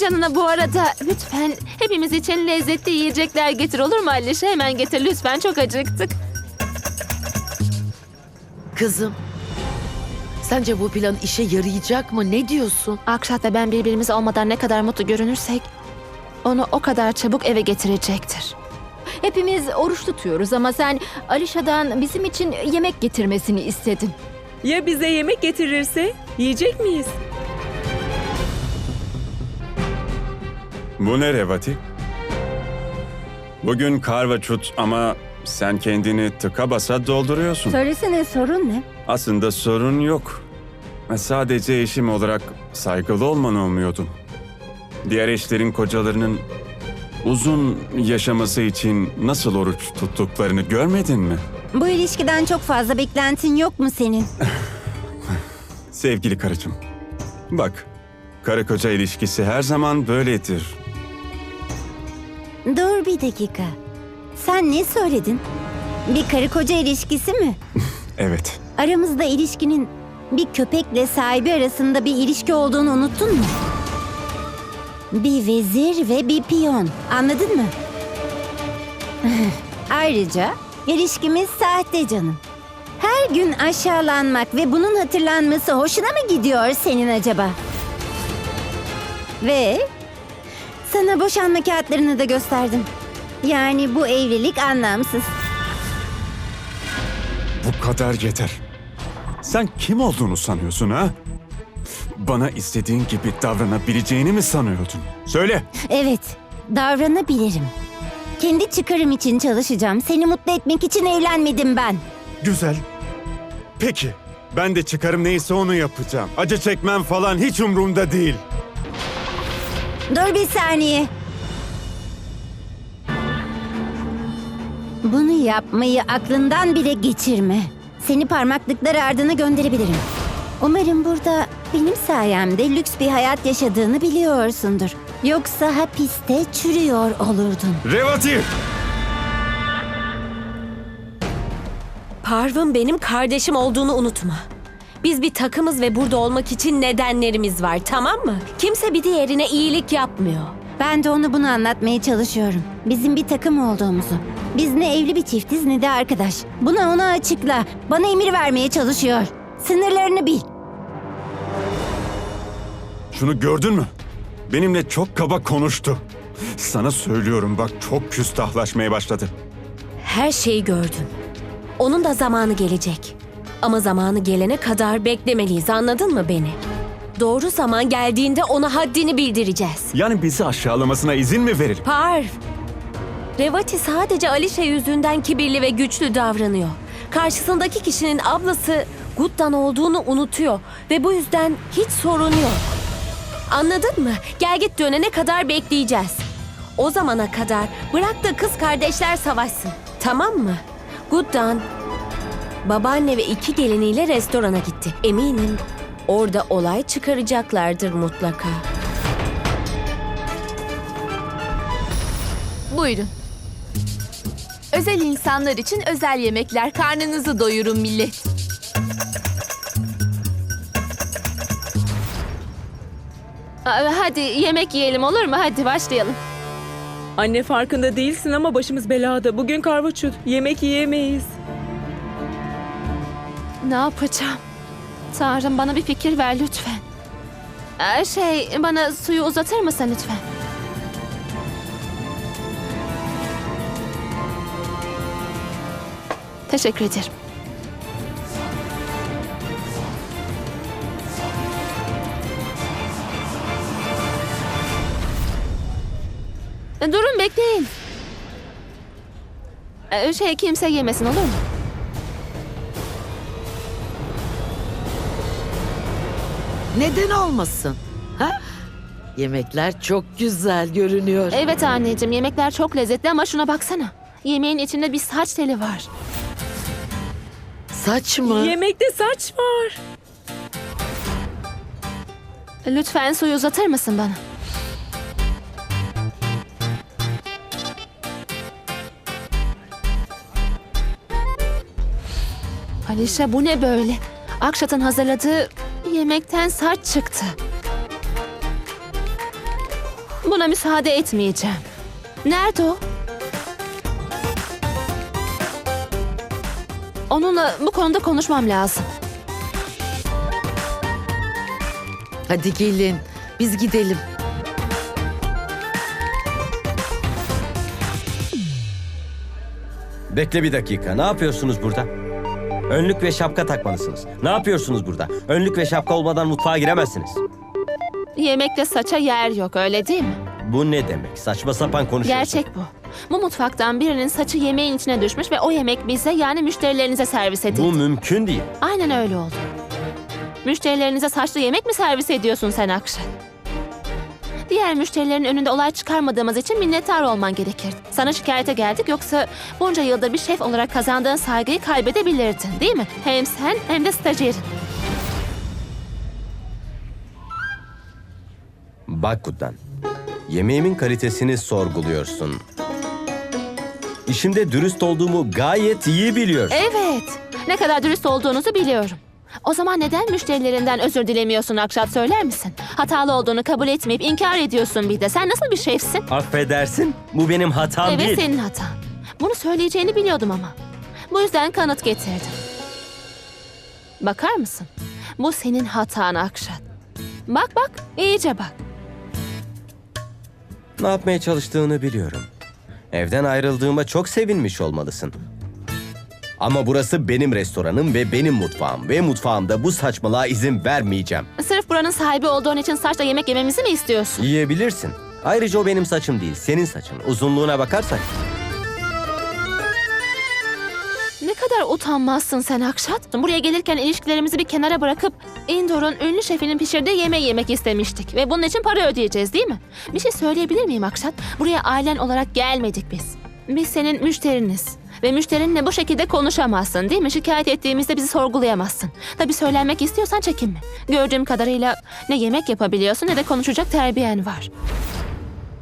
Canına bu arada lütfen hepimiz için lezzetli yiyecekler getir olur mu Alişe? Hemen getir lütfen çok acıktık. Kızım, sence bu plan işe yarayacak mı? Ne diyorsun? Akşat ve ben birbirimiz olmadan ne kadar mutlu görünürsek onu o kadar çabuk eve getirecektir. Hepimiz oruç tutuyoruz ama sen Alişa'dan bizim için yemek getirmesini istedin. Ya bize yemek getirirse? Yiyecek miyiz? Bu ne Revati? Bugün karvaçut ama sen kendini tıka basa dolduruyorsun. Söylesene sorun ne? Aslında sorun yok. Sadece eşim olarak saygılı olman umuyordum. Diğer eşlerin kocalarının uzun yaşaması için nasıl oruç tuttuklarını görmedin mi? Bu ilişkiden çok fazla beklentin yok mu senin? Sevgili karıcığım, bak karı koca ilişkisi her zaman böyledir. Dur bir dakika. Sen ne söyledin? Bir karı koca ilişkisi mi? Evet, Aramızda ilişkinin bir köpekle sahibi arasında bir ilişki olduğunu unuttun mu? Bir vezir ve bir piyon. Anladın mı? Ayrıca ilişkimiz sahte canım. Her gün aşağılanmak ve bunun hatırlanması hoşuna mı gidiyor senin acaba? Ve sana boşanma kağıtlarını da gösterdim. Yani bu evlilik anlamsız. bu kadar yeter. Sen kim olduğunu sanıyorsun ha? Bana istediğin gibi davranabileceğini mi sanıyordun? Söyle. Evet, davranabilirim. Kendi çıkarım için çalışacağım. Seni mutlu etmek için evlenmedim ben. Güzel. Peki. Ben de çıkarım neyse onu yapacağım. Acı çekmem falan hiç umurumda değil. Dur bir saniye. Bunu yapmayı aklından bile geçirme. Seni parmaklıklar ardına gönderebilirim. Umarım burada benim sayemde lüks bir hayat yaşadığını biliyorsundur. Yoksa hapiste çürüyor olurdun. Revati! Parvın benim kardeşim olduğunu unutma. Biz bir takımız ve burada olmak için nedenlerimiz var tamam mı? Kimse bir diğerine iyilik yapmıyor. Ben de onu bunu anlatmaya çalışıyorum. Bizim bir takım olduğumuzu. Biz ne evli bir çiftiz ne de arkadaş. Buna ona açıkla. Bana emir vermeye çalışıyor. Sınırlarını bil. Şunu gördün mü? Benimle çok kaba konuştu. Sana söylüyorum bak çok küstahlaşmaya başladı. Her şeyi gördüm. Onun da zamanı gelecek. Ama zamanı gelene kadar beklemeliyiz anladın mı beni? Doğru zaman geldiğinde ona haddini bildireceğiz. Yani bizi aşağılamasına izin mi verelim? Parv. Revati sadece Alişe yüzünden kibirli ve güçlü davranıyor. Karşısındaki kişinin ablası Guttan olduğunu unutuyor ve bu yüzden hiç sorun yok. Anladın mı? Gel git dönene kadar bekleyeceğiz. O zamana kadar bırak da kız kardeşler savaşsın. Tamam mı? Guttan babaanne ve iki geliniyle restorana gitti. Eminim orada olay çıkaracaklardır mutlaka. Buyurun. Özel insanlar için özel yemekler. Karnınızı doyurun millet. Aa, Hadi yemek yiyelim olur mu? Hadi başlayalım. Anne farkında değilsin ama başımız belada. Bugün karvaçut. Yemek yiyemeyiz. Ne yapacağım? Tanrım bana bir fikir ver lütfen. Ee, Şey bana suyu uzatır mısın lütfen? Teşekkür ederim. Durun bekleyin. Ee, Şey kimse yemesin olur mu? Neden olmasın? Ha? Yemekler çok güzel görünüyor. Evet anneciğim yemekler çok lezzetli ama şuna baksana. Yemeğin içinde bir saç teli var. Saç mı? Yemekte saç var. Lütfen suyu uzatır mısın bana? Alişe bu ne böyle? Akşat'ın hazırladığı yemekten saç çıktı. Buna müsaade etmeyeceğim. Nerede o? Onunla bu konuda konuşmam lazım. Hadi gelin. Biz gidelim. Bekle bir dakika. Ne yapıyorsunuz burada? Önlük ve şapka takmalısınız. Ne yapıyorsunuz burada? Önlük ve şapka olmadan mutfağa giremezsiniz. Yemekte saça yer yok öyle değil mi? Bu ne demek? Saçma sapan konuşuyorsun. Gerçek bu. Bu mutfaktan birinin saçı yemeğin içine düşmüş ve o yemek bize yani müşterilerinize servis edildi. Bu mümkün değil. Aynen öyle oldu. Müşterilerinize saçlı yemek mi servis ediyorsun sen Akşat? Diğer müşterilerin önünde olay çıkarmadığımız için minnettar olman gerekirdi. Sana şikayete geldik yoksa bunca yılda bir şef olarak kazandığın saygıyı kaybedebilirdin değil mi? Hem sen hem de stajyerin. Bak Kuddan. Yemeğimin kalitesini sorguluyorsun. İşimde dürüst olduğumu gayet iyi biliyorsun. Evet. Ne kadar dürüst olduğunuzu biliyorum. O zaman neden müşterilerinden özür dilemiyorsun Akşat söyler misin? Hatalı olduğunu kabul etmeyip inkar ediyorsun bir de. Sen nasıl bir şefsin? Affedersin. Bu benim hatam evet değil. senin hatan. Bunu söyleyeceğini biliyordum ama. Bu yüzden kanıt getirdim. Bakar mısın? Bu senin hatan Akşat. Bak bak, iyice bak. Ne yapmaya çalıştığını biliyorum. Evden ayrıldığıma çok sevinmiş olmalısın. Ama burası benim restoranım ve benim mutfağım ve mutfağımda bu saçmalığa izin vermeyeceğim. Sırf buranın sahibi olduğun için saçla yemek yememizi mi istiyorsun? Yiyebilirsin. Ayrıca o benim saçım değil, senin saçın. Uzunluğuna bakarsak Ne kadar utanmazsın sen Akşat. Buraya gelirken ilişkilerimizi bir kenara bırakıp Indor'un ünlü şefinin pişirdiği yemeği yemek istemiştik. Ve bunun için para ödeyeceğiz değil mi? Bir şey söyleyebilir miyim Akşat? Buraya ailen olarak gelmedik biz. Biz senin müşteriniz. Ve müşterinle bu şekilde konuşamazsın değil mi? Şikayet ettiğimizde bizi sorgulayamazsın. Tabii söylenmek istiyorsan çekinme. Gördüğüm kadarıyla ne yemek yapabiliyorsun ne de konuşacak terbiyen var.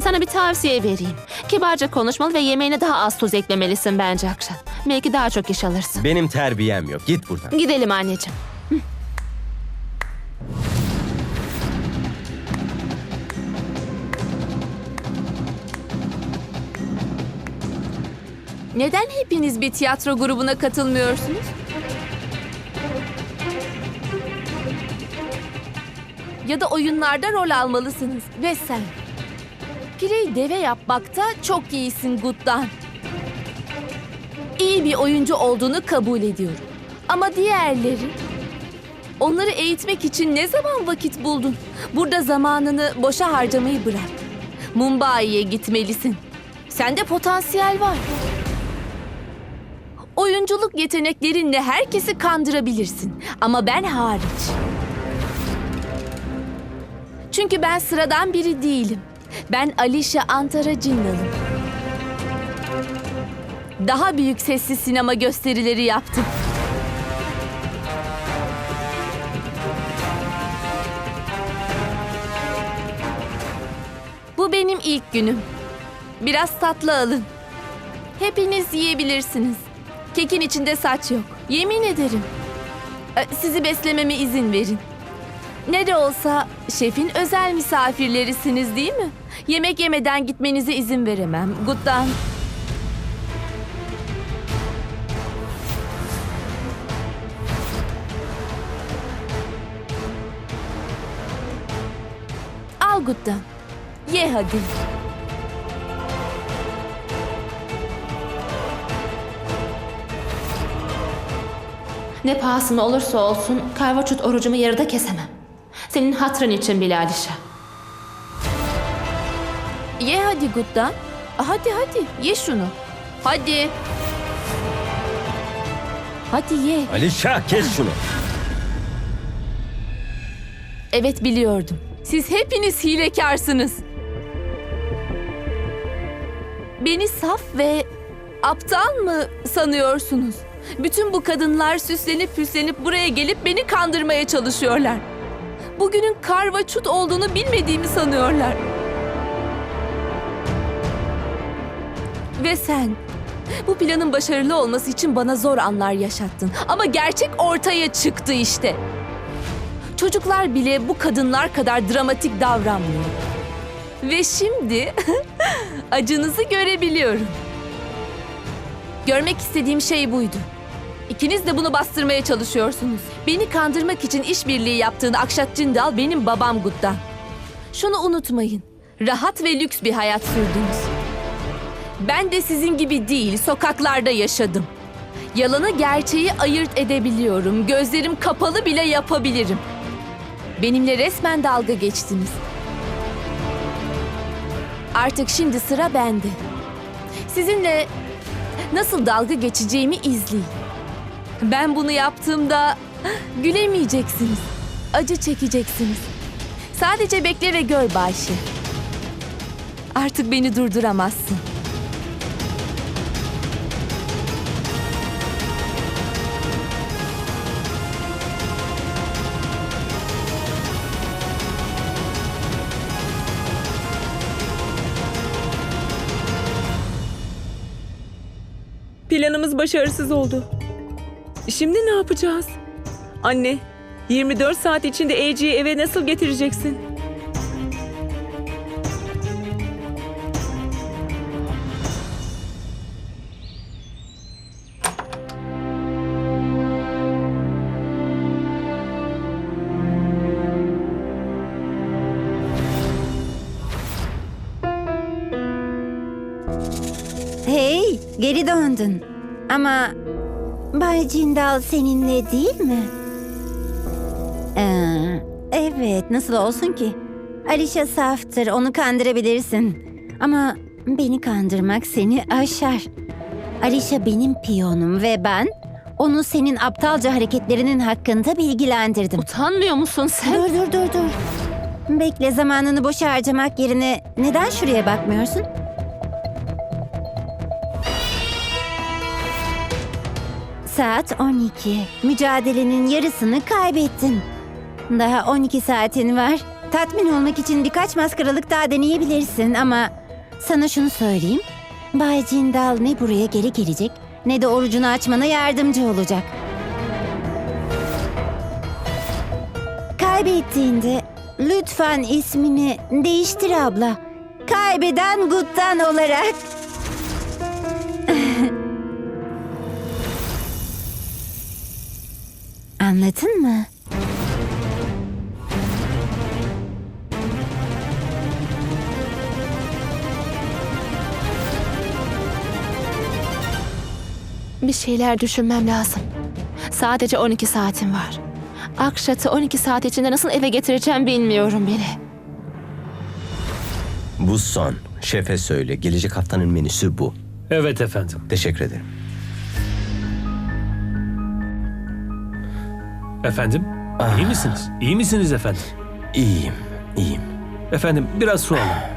Sana bir tavsiye vereyim. Kibarca konuşmalı ve yemeğine daha az tuz eklemelisin bence Akşat. Belki daha çok iş alırsın. benim terbiyem yok. Git buradan. Gidelim anneciğim. Neden hepiniz bir tiyatro grubuna katılmıyorsunuz? Ya da oyunlarda rol almalısınız. Ve sen? Pireyi deve yapmakta çok iyisin Gut'tan. İyi bir oyuncu olduğunu kabul ediyorum. Ama diğerleri... Onları eğitmek için ne zaman vakit buldun? Burada zamanını boşa harcamayı bırak. Mumbai'ye gitmelisin. Sende potansiyel var. Oyunculuk yeteneklerinle herkesi kandırabilirsin. Ama ben hariç. Çünkü ben sıradan biri değilim. Ben Alicia Antara Cinnal'ım. Daha büyük sessiz sinema gösterileri yaptım. Bu benim ilk günüm. Biraz tatlı alın. Hepiniz yiyebilirsiniz. Kekin içinde saç yok. Yemin ederim. Ee, Sizi beslememe izin verin. Ne de olsa şefin özel misafirlerisiniz değil mi? Yemek yemeden gitmenize izin veremem. Guttan. Al Guttan. Ye hadi. Ne pahasına olursa olsun karvaçut orucumu yarıda kesemem. Senin hatrın için bile Alişa. Ye hadi Guttan. Hadi hadi ye şunu. Hadi. Hadi ye. Alişa kes şunu. Evet biliyordum. Siz hepiniz hilekarsınız. Beni saf ve aptal mı sanıyorsunuz? Bütün bu kadınlar süslenip püslenip buraya gelip beni kandırmaya çalışıyorlar. Bugünün karvaçut olduğunu bilmediğimi sanıyorlar. Ve sen bu planın başarılı olması için bana zor anlar yaşattın. Ama gerçek ortaya çıktı işte. Çocuklar bile bu kadınlar kadar dramatik davranmıyor. Ve şimdi acınızı görebiliyorum. Görmek istediğim şey buydu. İkiniz de bunu bastırmaya çalışıyorsunuz. Beni kandırmak için işbirliği yaptığın Akşat Cindal benim babam Gut'tan. Şunu unutmayın. Rahat ve lüks bir hayat sürdünüz. Ben de sizin gibi değil, sokaklarda yaşadım. Yalanı gerçeği ayırt edebiliyorum. Gözlerim kapalı bile yapabilirim. Benimle resmen dalga geçtiniz. Artık şimdi sıra bende. Sizinle nasıl dalga geçeceğimi izleyin. Ben bunu yaptığımda gülemeyeceksiniz. Acı çekeceksiniz. Sadece bekle ve gör Bayşe. Artık beni durduramazsın. Planımız başarısız oldu. Şimdi ne yapacağız? Anne, 24 saat içinde Ece'yi eve nasıl getireceksin? Hey, geri döndün. Ama Bay Cindal seninle değil mi? Ee, evet, nasıl olsun ki? Alişa saftır, onu kandırabilirsin. Ama beni kandırmak seni aşar. Alişa benim piyonum ve ben onu senin aptalca hareketlerinin hakkında bilgilendirdim. Utanmıyor musun sen? Dur dur dur dur. Bekle zamanını boşa harcamak yerine neden şuraya bakmıyorsun? Saat 12. Mücadelenin yarısını kaybettin. Daha 12 saatin var. Tatmin olmak için birkaç maskaralık daha deneyebilirsin ama sana şunu söyleyeyim. Bay Cindal ne buraya geri gelecek ne de orucunu açmana yardımcı olacak. Kaybettiğinde lütfen ismini değiştir abla. Kaybeden Guttan olarak. Anladın mı? Bir şeyler düşünmem lazım. Sadece 12 saatim var. Akşat'ı 12 saat içinde nasıl eve getireceğim bilmiyorum bile. Bu son. Şefe söyle. Gelecek haftanın menüsü bu. Evet efendim. Teşekkür ederim. Efendim? İyi misiniz? İyi misiniz efendim? İyiyim, iyiyim. Efendim biraz su alın.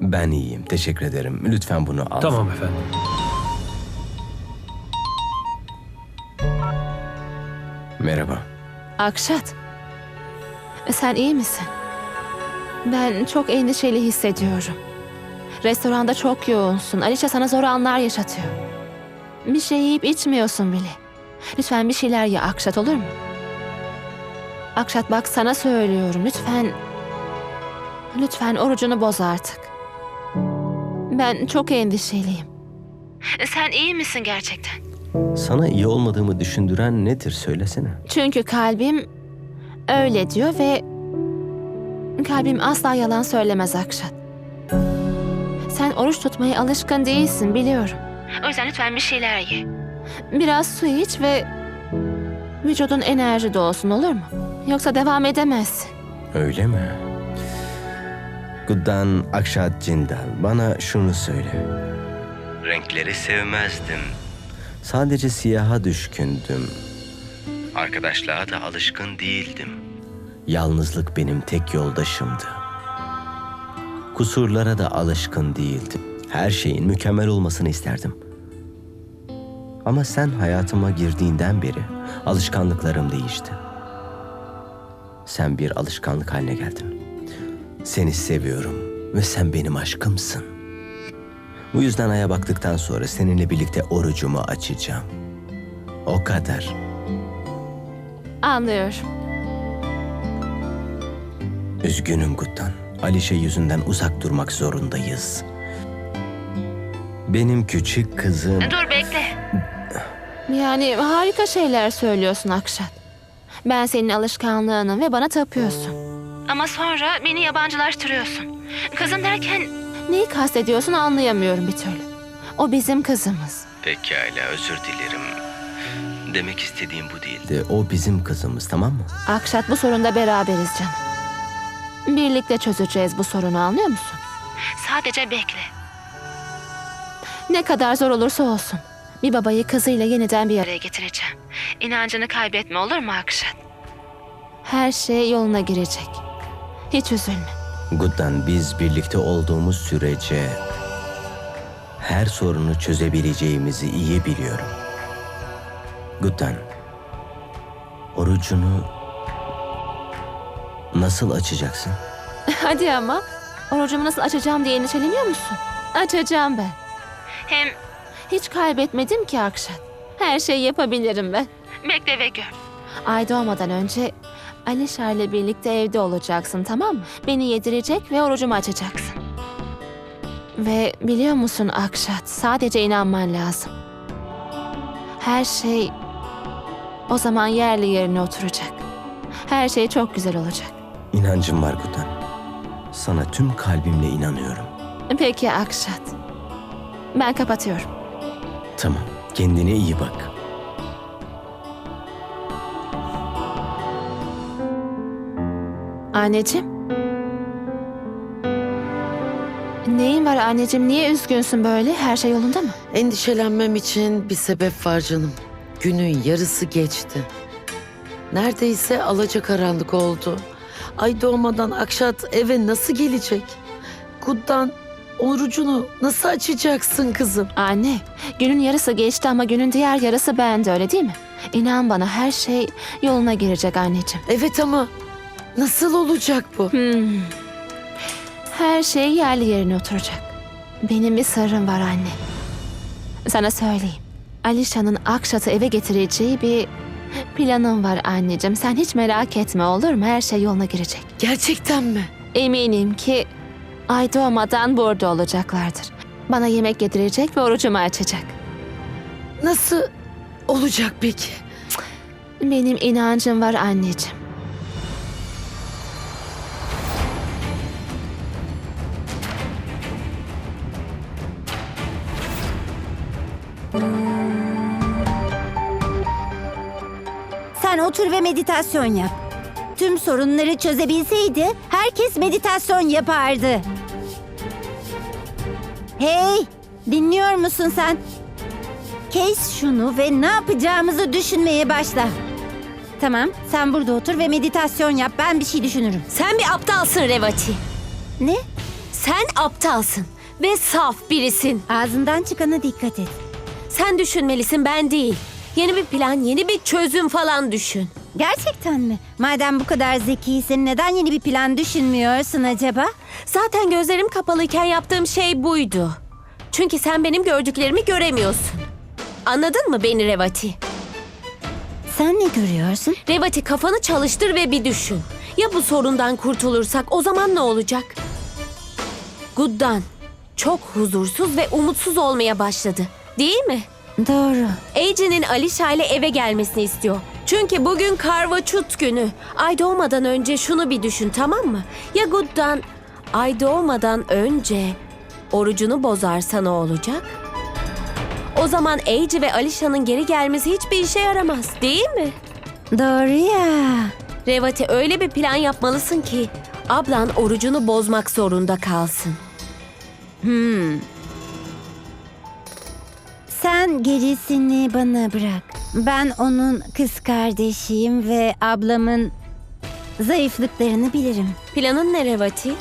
Ben iyiyim. Teşekkür ederim. Lütfen bunu al. Tamam efendim. Merhaba. Akşat. Sen iyi misin? Ben çok endişeli hissediyorum. Restoranda çok yoğunsun. Alişa sana zor anlar yaşatıyor. Bir şey yiyip içmiyorsun bile. Lütfen bir şeyler ye Akşat olur mu? Akşat bak sana söylüyorum. Lütfen... Lütfen orucunu boz artık. Ben çok endişeliyim. Sen iyi misin gerçekten? Sana iyi olmadığımı düşündüren nedir söylesene. Çünkü kalbim öyle diyor ve kalbim asla yalan söylemez Akşat. Sen oruç tutmaya alışkın değilsin biliyorum. O yüzden lütfen bir şeyler ye. Biraz su iç ve vücudun enerji dolsun olur mu? Yoksa devam edemezsin. Öyle mi? Guddan Akşat Cindal bana şunu söyle. Renkleri sevmezdim. Sadece siyaha düşkündüm. Arkadaşlığa da alışkın değildim. Yalnızlık benim tek yoldaşımdı. Kusurlara da alışkın değildim. Her şeyin mükemmel olmasını isterdim. Ama sen hayatıma girdiğinden beri alışkanlıklarım değişti. Sen bir alışkanlık haline geldin. Seni seviyorum ve sen benim aşkımsın. Bu yüzden aya baktıktan sonra seninle birlikte orucumu açacağım. O kadar. Anlıyorum. Üzgünüm Guttan. Alişe yüzünden uzak durmak zorundayız. Benim küçük kızım... Dur bekle. Yani harika şeyler söylüyorsun Akşat. Ben senin alışkanlığının ve bana tapıyorsun. Ama sonra beni yabancılaştırıyorsun. Kızım derken neyi kastediyorsun anlayamıyorum bir türlü. O bizim kızımız. Pekala özür dilerim. Demek istediğim bu değildi. O bizim kızımız tamam mı? Akşat bu sorunda beraberiz canım. Birlikte çözeceğiz bu sorunu anlıyor musun? Sadece bekle. Ne kadar zor olursa olsun. Bir babayı kızıyla yeniden bir araya getireceğim. İnancını kaybetme olur mu Akşat? Her şey yoluna girecek. Hiç üzülme. Guttan biz birlikte olduğumuz sürece her sorunu çözebileceğimizi iyi biliyorum. Guttan, orucunu nasıl açacaksın? Hadi ama. Orucumu nasıl açacağım diye endişeleniyor musun? Açacağım ben. Hem hiç kaybetmedim ki Akşat. Her şeyi yapabilirim ben. Bekle ve gör. Ay doğmadan önce Alişar'la birlikte evde olacaksın tamam mı? Beni yedirecek ve orucumu açacaksın. Ve biliyor musun Akşat sadece inanman lazım. Her şey o zaman yerli yerine oturacak. Her şey çok güzel olacak. İnancım var Guttan. Sana tüm kalbimle inanıyorum. Peki Akşat. Ben kapatıyorum. Tamam, kendine iyi bak. Anneciğim. Neyin var anneciğim? Niye üzgünsün böyle? Her şey yolunda mı? Endişelenmem için bir sebep var canım. Günün yarısı geçti. Neredeyse alacakaranlık oldu. Ay doğmadan Akşat eve nasıl gelecek? Kuddan orucunu nasıl açacaksın kızım? Anne, günün yarısı geçti ama günün diğer yarısı bende öyle değil mi? İnan bana her şey yoluna girecek anneciğim. Evet ama nasıl olacak bu? Hmm. Her şey yerli yerine oturacak. Benim bir sırrım var anne. Sana söyleyeyim. Alişan'ın Akşat'ı eve getireceği bir planım var anneciğim. Sen hiç merak etme olur mu? Her şey yoluna girecek. Gerçekten mi? Eminim ki ay doğmadan burada olacaklardır. Bana yemek getirecek ve orucumu açacak. Nasıl olacak peki? Benim inancım var anneciğim. Sen otur ve meditasyon yap. Tüm sorunları çözebilseydi herkes meditasyon yapardı. Hey, dinliyor musun sen? Kes şunu ve ne yapacağımızı düşünmeye başla. Tamam, sen burada otur ve meditasyon yap. Ben bir şey düşünürüm. Sen bir aptalsın Revati. Ne? Sen aptalsın ve saf birisin. Ağzından çıkana dikkat et. Sen düşünmelisin ben değil. Yeni bir plan, yeni bir çözüm falan düşün. Gerçekten mi? Madem bu kadar zekisin neden yeni bir plan düşünmüyorsun acaba? Zaten gözlerim kapalıyken yaptığım şey buydu. Çünkü sen benim gördüklerimi göremiyorsun. Anladın mı beni Revati? Sen ne görüyorsun? Revati kafanı çalıştır ve bir düşün. Ya bu sorundan kurtulursak o zaman ne olacak? Guddan çok huzursuz ve umutsuz olmaya başladı. Değil mi? Doğru. Ece'nin Alişa ile eve gelmesini istiyor. Çünkü bugün Karvaçut günü. Ay doğmadan önce şunu bir düşün tamam mı? Ya Guddan ay doğmadan önce orucunu bozarsa ne olacak? O zaman Ece ve Alişa'nın geri gelmesi hiçbir işe yaramaz değil mi? Doğru ya. Revati öyle bir plan yapmalısın ki ablan orucunu bozmak zorunda kalsın. Sen gerisini bana bırak. Ben onun kız kardeşiyim ve ablamın zayıflıklarını bilirim. Planın ne Revati?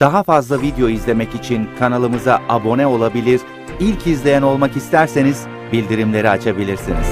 Daha fazla video izlemek için kanalımıza abone olabilir, ilk izleyen olmak isterseniz bildirimleri açabilirsiniz.